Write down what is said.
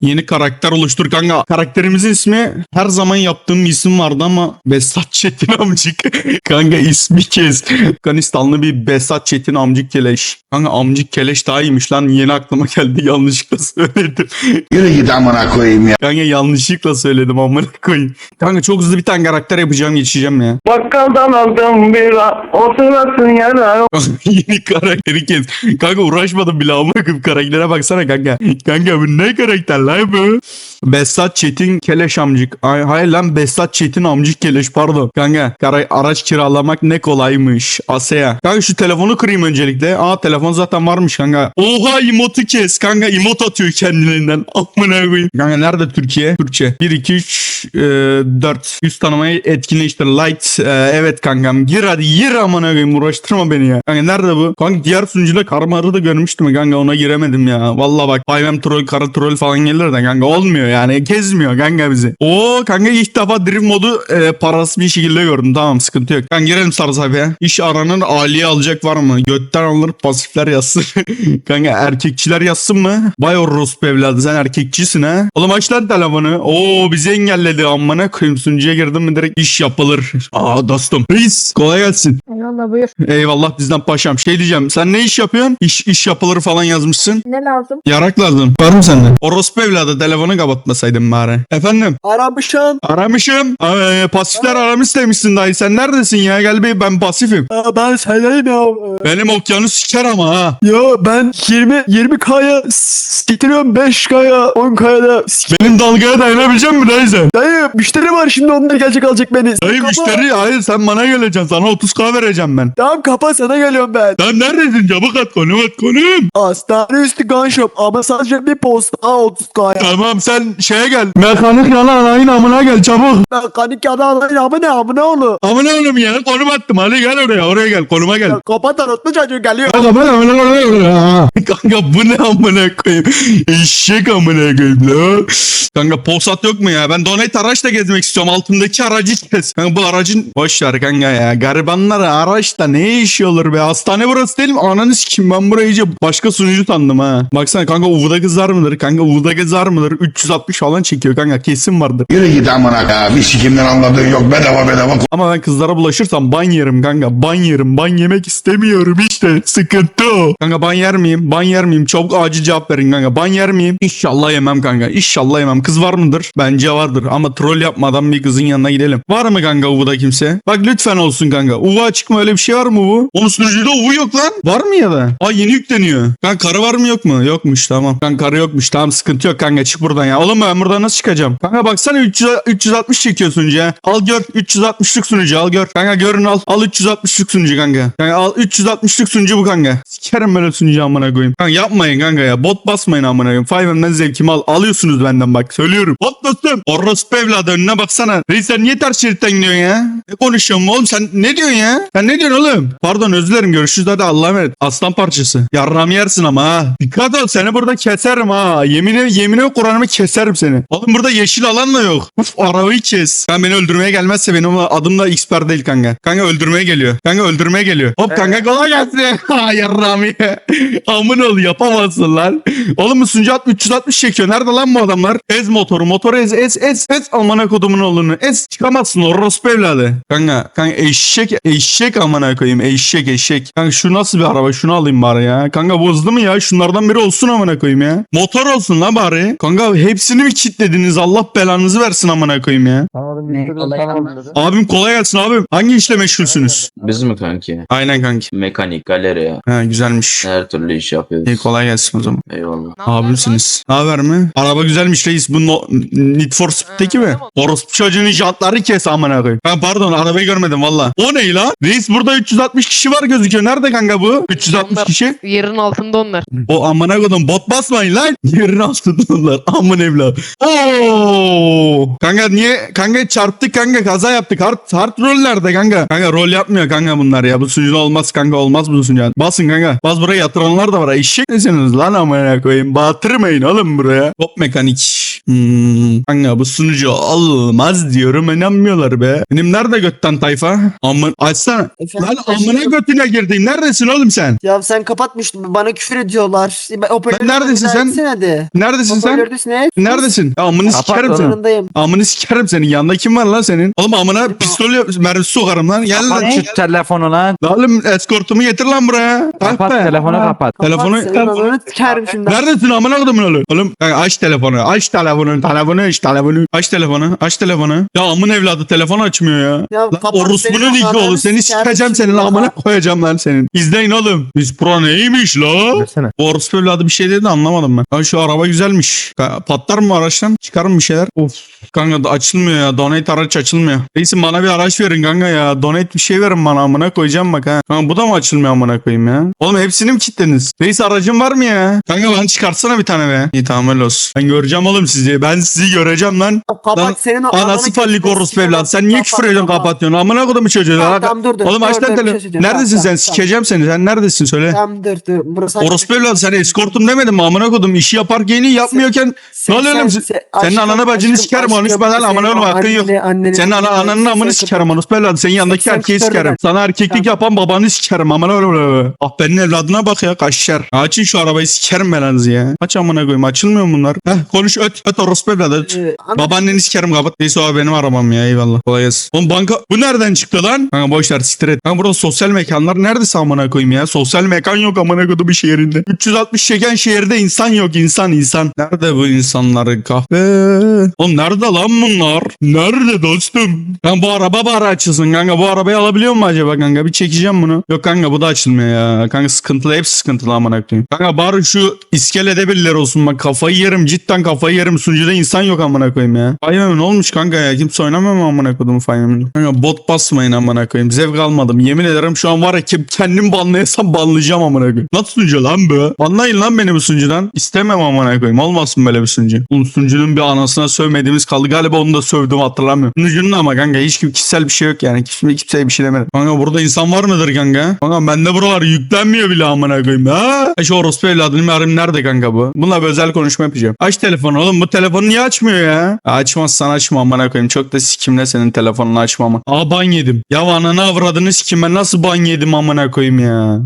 Yeni karakter oluştur kanka. Karakterimizin ismi her zaman yaptığım bir isim vardı ama Besat Çetin amcık. kanka ismi kes. Afganistanlı bir Besat Çetin amcık keleş. Kanka amcık keleş daha iyiymiş lan. Yeni aklıma geldi yanlışlıkla söyledim. Yürü git amına koyayım ya. Kanka yanlışlıkla söyledim amına koyayım. Kanka çok hızlı bir tane karakter yapacağım geçeceğim ya. Bakkaldan aldım bira, oturasın yara. Yeni karakteri kes. Kanka uğraşmadım bile amına koyayım karaktere baksana kanka. Kanka bu ne karakter lan bu? Besat Çetin Keleş amcık. Ay, hayır lan Besat Çetin amcık Keleş pardon. Kanka kara, araç kiralamak ne kolaymış. Asya. Kanka şu telefonu kırayım öncelikle. Aa telefon zaten varmış kanka. Oha emotu kes. Kanka emot atıyor kendilerinden. Amına koyayım. Kanka nerede Türkiye? Türkçe. 1 2 3 e, 4. Yüz tanımayı etkinleştir. Light. E, evet kankam. Gir hadi gir amına koyayım. Uğraştırma beni ya. Kanka nerede bu? Kanka diğer sunucuda karmarı da görmüştüm kanka ona giremedim ya. Valla bak Bayvem troll kara troll falan gelir de kanka olmuyor yani. Gezmiyor kanka bizi. Oo kanka ilk defa drift modu e, parası bir şekilde gördüm. Tamam sıkıntı yok. Kanka girelim sarı sayfaya. İş aranın aliye alacak var mı? Götten alınır pasifler yazsın. kanka erkekçiler yazsın mı? Vay orospu evladı sen erkekçisin ha. Oğlum aç lan telefonu. Oo bizi engelledi amına koyayım sunucuya girdim mi direkt iş yapılır. Aa dostum. Reis kolay gelsin. Eyvallah buyur. Eyvallah bizden paşam. Şey diyeceğim sen ne iş yapıyorsun? İş, iş yapılır falan yazmışsın. Ne lazım? Yarak lazım. Var mı sende? Orospu evladı telefonu kapatmasaydın bari. Efendim? Aramışım. Aramışım. Ee, pasifler aramış demişsin dayı. Sen neredesin ya? Gel bir ben pasifim. Aa, ben sendeyim ya. Ee, Benim okyanus siker ama ha. Yo ben 20 20k'ya sikiriyorum 5k'ya 10k'ya da sik- Benim dalgaya dayanabilecek misin dayı sen? Dayı müşteri var şimdi onlar gelecek alacak beni. Dayı Kapa. müşteri hayır sen bana geleceksin. Sana 30k vereceğim ben. Tamam kapa sana geliyorum ben. Sen neredesin? Çabuk at konum at konum. Hastane üstü gun shop ama sadece bir posta 30k'ya. Tamam sen şeye gel. Mekanik yalan anayın amına gel çabuk. Ben kanik yana ne ama ne olur. Amına oğlum ya konum attım. Hadi gel oraya oraya gel konuma gel. Ya, Kapat anlatma çocuğu geliyor. Kanka ben amına koyayım. Kanka bu ne amına koyayım? Eşek amına koyayım la. Kanka posat yok mu ya? Ben donate araçla gezmek istiyorum. Altındaki aracı kes. Kanka bu aracın boş ver kanka ya. Garibanlar araçta ne işi olur be? Hastane burası değil mi? Ananı sikim ben burayı iyice başka sunucu sandım ha. Baksana kanka Uvu'da kızar mıdır? Kanka Uvu'da kızar mıdır? 360 falan çekiyor kanka kesin vardır. Yürü git amına ya. Bir sikimden anladığın yok. Bedava bedava Ama ben kızlara bulaşırsam ban yerim kanka. Ban yerim. Ban yemek istemiyorum işte. Sıkıntı o. Kanka ban yer miyim? Ban yer miyim? Çabuk acil cevap verin kanka. Ban yer miyim? İnşallah yemem kanka. İnşallah yemem. Kız var mıdır? Bence vardır. Ama troll yapmadan bir kızın yanına gidelim. Var mı kanka Uvu'da kimse? Bak lütfen olsun kanka. Uvu açık mı? Öyle bir şey var mı Uvu? Onun sunucuda Uvu yok lan. Var mı ya da? Aa yeni yükleniyor. Kanka karı var mı yok mu? Yokmuş tamam. Kanka karı yokmuş. Tamam sıkıntı yok kanka. Çık buradan ya. Oğlum ben buradan nasıl çıkacağım? Kanka baksana 300, 360 çekiyor sunucu ya. Al gör 360'lık sunucu al gör. Kanka görün al. Al 360'lık sunucu kanka. Kanka al 360'lık sunucu bu kanka. Sikerim böyle sunucu amına koyayım. Kanka yapmayın kanka ya. Bot basmayın amına koyayım. Five'ımdan zevkimi al. Alıyorsunuz benden bak. Söylüyorum. Bot dostum. Orospu evladı önüne baksana. Reis sen niye ters şeritten gidiyorsun ya? Ne konuşuyorsun oğlum sen ne diyorsun ya? Sen ne diyorsun oğlum? Pardon özür dilerim. Görüşürüz hadi Allah'a emanet. Aslan parçası. Yarram yersin ama ha. Dikkat ol seni burada keserim ha. Yemine yemine Kur'an'ımı keserim seni. Oğlum burada yeşil alan da yok. Uf arabayı kes. Ben beni öldürmeye gelmezse benim adım da Xper değil kanka. Kanka öldürmeye geliyor. Kanka öldürmeye geliyor. Hop kanka kolay gelsin. Ha yarram ye. Amın ol yapamazsın lan. Oğlum bu sunucu at 360 çekiyor. Nerede lan bu adamlar? Ez motoru. Motoru ez ez ez. Ez amına kodumun oğlunu. Ez çıkamazsın orospu evladı. Kanka kanka eşek eşek amına koyayım. Eşek eşek. Kanka şu nasıl bir araba? Şunu alayım bari ya. Kanka bozdu mu ya? Şunlardan biri olsun amına koyayım ya. Motor olsun lan bari. Kanka hepsini mi kilitlediniz? Allah belanızı versin amına koyayım ya. Abim kolay gelsin abim. Hangi işle meşgulsünüz? Biz mi kanki? Aynen kanki. Mekanik, galeri. Ha güzelmiş. Her türlü iş yapıyoruz. İyi kolay gelsin o zaman. Eyvallah. Abimsiniz. Ne haber mi? Araba güzelmiş reis. Bu no, Need for Speed'deki mi? Orospu çocuğunun jantları kes amına koyayım. Ben pardon arabayı görmedim valla. O ne lan? Reis burada 360 kişi var gözüküyor. Nerede kanka bu? 360 kişi. Yerin altında onlar. O amına koydum bot basmayın lan. Yerin altında onlar. Amın evlat. Oo. Kanka niye? Kanka çarptık kanka kaza yaptık. Hard, hard rollerde kanka. Kanka rol yapmıyor kanka bunlar ya. Bu sunucuda olmaz kanka olmaz bu sunucuda. Basın kanka. Bas buraya yatıranlar da var. Eşek misiniz lan amına koyayım. Batırmayın oğlum buraya. Top mekanik. Hmm. Kanka bu sunucu olmaz diyorum. inanmıyorlar be. Benim nerede götten tayfa? Amın açsana. Lan amına götüne girdim. Neredesin oğlum sen? Ya sen kapatmıştın bana küfür ediyorlar. Ben, neredesin sen? Hadi. Neredesin Neredesin sen? Neredesiniz? Neredesin? Ya amını sikerim senin. Yanındayım. Amını sikerim senin. Yanında kim var lan senin? Oğlum amına pistol mermisi sokarım lan. Gel lan. Kapat telefonu lan. Lan Oğlum eskortumu getir lan buraya. Kapat be. telefonu kapat. Telefonu- Senin ananı sikerim şimdi. Neredesin amına kodumun oğlu? Oğlum kanka aç telefonu. Aç telefonu. Telefonu aç telefonu. Aç telefonu. Aç telefonu. Ya amın evladı telefon açmıyor ya. Ya Lan senin iki ananı oğlu. Seni sikeceğim senin ya. amına koyacağım lan senin. İzleyin oğlum. Biz pro neymiş la? Versene. Bu orospu evladı bir şey dedi de anlamadım ben. Ha şu araba güzelmiş. Ka- Patlar mı araçtan? Çıkar mı bir şeyler? Of. Kanka da açılmıyor ya. Donate araç açılmıyor. Neyse bana bir araç verin kanka ya. Donate bir şey verin bana amına koyacağım bak ha. Kanka bu da mı açılmıyor amına koyayım ya? Oğlum hepsini mi kilittiniz? Neyse aracın var mı ya? Kanka bana çıkartsana bir tane be. İyi tamam öyle olsun. Ben göreceğim oğlum sizi. Ben sizi göreceğim lan. Kapat Lan senin o Anası fallik orospu evlat. Sen niye küfür ediyorsun kapat. kapatıyorsun? Amına kodumu çocuğu. Tamam, tamam, dur, dur. Oğlum aç lan telefonu. Neredesin sen? Sikeceğim seni. Sen neredesin söyle. Tamam dur dur. Burası Orospu evladı sen eskortum demedim mi amına kodum işi yaparken yapmıyorken ne oluyor oğlum? Senin ananı bacını sikerim konuşmadan amına oğlum hakkın yok. Senin ana, ananın amını sikerim orospu evladı. Senin yanındaki erkeği sikerim. Sana erkeklik yapan babanı sikerim amına oğlum. Ah benim evladına bak ya kaşşer. Açın şu arabayı sikerim belanızı ya. Aç amına koyayım açılmıyor bunlar? Heh konuş öt. Öt orospu evladı. Ee, Babaanneni sikerim kapat. Neyse o benim arabam ya eyvallah. Kolay gelsin. Oğlum banka bu nereden çıktı lan? Kanka boş ver siktir et. Kanka burada sosyal mekanlar neredeyse amına koyayım ya. Sosyal mekan yok amına koyduğum bir şehrinde. 360 çeken şehirde insan yok insan insan. Nerede bu insanların kahve? Oğlum nerede lan bunlar? Nerede dostum? Kanka bu araba bari açılsın kanka. Bu arabayı alabiliyor mu acaba kanka? Bir çekeceğim bunu. Yok kanka bu da açılmıyor ya. Kanka sıkıntılı hepsi sıkıntılı amına koyayım. Kanka bari şu iskelede birileri olsun bak kafayı yerim cidden kafayı yerim. Sunucuda insan yok amına koyayım ya. Ne olmuş kanka ya? Kimse oynamıyor mu amına koydum Fahim'e? Kanka bot basmayın amına koyayım. Zevk almadım. Yemin ederim şu an var ya kendim banlayasam banlayacağım amına koyayım. Nasıl sunucu lan bu? Banlayın lan beni bu sunucudan. İstemem amına koyayım. Olmasın böyle bir sunucu. Oğlum sunucunun bir anasına sövmediğimiz kaldı. Galiba onu da sövdüm hatırlamıyorum. Sunucunun ama kanka hiç kişisel bir şey yok yani. Kimse kimseye bir şey demedim. Kanka burada insan var mıdır kanka? Kanka bende buralar yüklenmiyor bile amına koyayım. Ha? E orospu evladının bir arayayım nerede kanka bu? Bununla bir özel konuşma yapacağım. Aç telefonu oğlum. Bu telefonu niye açmıyor ya? açmazsan açma amına koyayım. Çok da sikimle senin telefonunu açmama. Aa ban yedim. Ya ananı avradını sikim ben nasıl ban yedim amına koyayım ya.